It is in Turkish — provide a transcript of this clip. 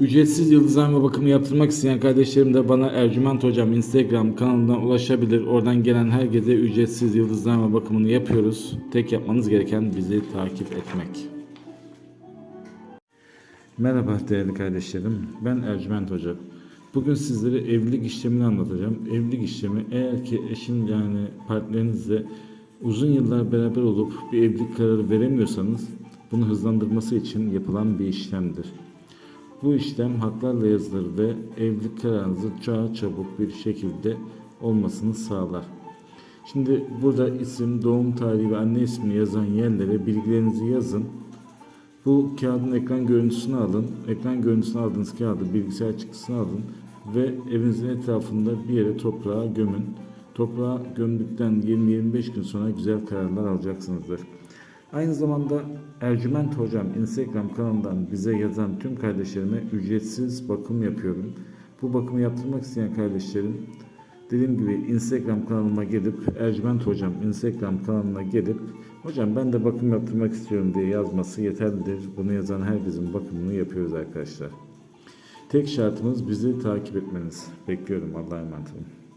Ücretsiz yıldızlama bakımı yaptırmak isteyen kardeşlerim de bana Ercüment Hocam Instagram kanalından ulaşabilir. Oradan gelen herkese ücretsiz yıldızlama bakımını yapıyoruz. Tek yapmanız gereken bizi takip etmek. Merhaba değerli kardeşlerim. Ben Ercüment Hoca. Bugün sizlere evlilik işlemini anlatacağım. Evlilik işlemi eğer ki eşin yani partnerinizle uzun yıllar beraber olup bir evlilik kararı veremiyorsanız bunu hızlandırması için yapılan bir işlemdir. Bu işlem haklarla yazılır ve evlilik kararınızı daha çabuk bir şekilde olmasını sağlar. Şimdi burada isim, doğum tarihi ve anne ismi yazan yerlere bilgilerinizi yazın. Bu kağıdın ekran görüntüsünü alın. Ekran görüntüsünü aldığınız kağıdı bilgisayar çıktısını alın ve evinizin etrafında bir yere toprağa gömün. Toprağa gömdükten 20-25 gün sonra güzel kararlar alacaksınızdır. Aynı zamanda Ercüment Hocam Instagram kanalından bize yazan tüm kardeşlerime ücretsiz bakım yapıyorum. Bu bakımı yaptırmak isteyen kardeşlerim dediğim gibi Instagram kanalıma gelip Ercüment Hocam Instagram kanalına gelip Hocam ben de bakım yaptırmak istiyorum diye yazması yeterlidir. Bunu yazan herkesin bakımını yapıyoruz arkadaşlar. Tek şartımız bizi takip etmeniz. Bekliyorum. Allah'a emanet olun.